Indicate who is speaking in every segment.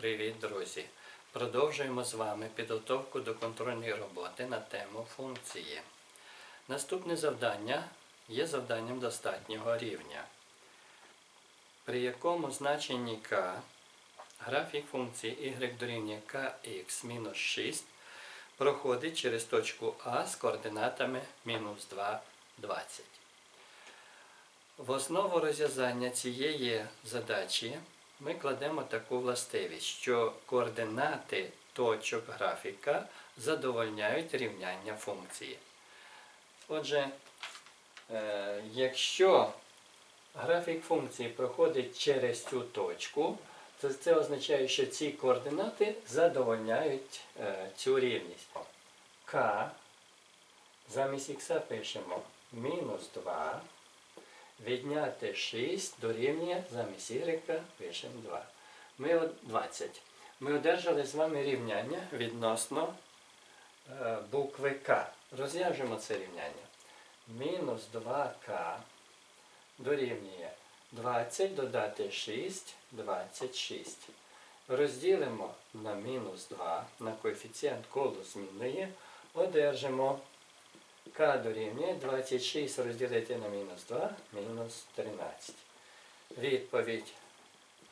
Speaker 1: Привіт, друзі! Продовжуємо з вами підготовку до контрольної роботи на тему функції. Наступне завдання є завданням достатнього рівня, при якому значенні k графік функції y дорівнює kx мінус 6 проходить через точку А з координатами мінус 2, 20. В основу розв'язання цієї задачі ми кладемо таку властивість, що координати точок графіка задовольняють рівняння функції. Отже, е, якщо графік функції проходить через цю точку, то це означає, що ці координати задовольняють е, цю рівність. К замість х пишемо мінус 2 відняти 6 дорівнює замість y пишемо 2. Ми 20. Ми одержали з вами рівняння відносно е, букви К. Розв'яжемо це рівняння. Мінус 2К дорівнює 20 додати 6, 26. Розділимо на мінус 2 на коефіцієнт колу змінної, одержимо К дорівнює 26 розділити на мінус 2, мінус 13. Відповідь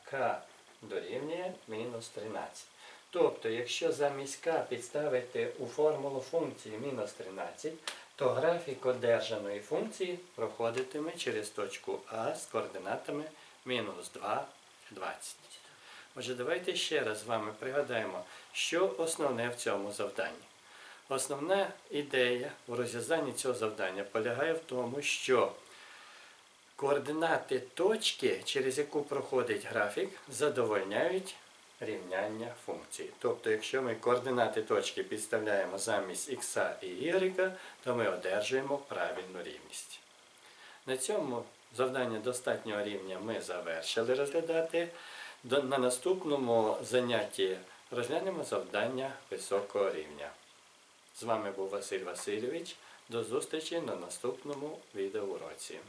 Speaker 1: К дорівнює мінус 13. Тобто, якщо замість К підставити у формулу функції мінус 13, то графік одержаної функції проходитиме через точку А з координатами мінус 2, 20. Отже, давайте ще раз з вами пригадаємо, що основне в цьому завданні. Основна ідея у розв'язанні цього завдання полягає в тому, що координати точки, через яку проходить графік, задовольняють рівняння функції. Тобто, якщо ми координати точки підставляємо замість х і y, то ми одержуємо правильну рівність. На цьому завдання достатнього рівня ми завершили розглядати. На наступному занятті розглянемо завдання високого рівня. З вами був Василь Васильович. До зустрічі на наступному відеоуроці.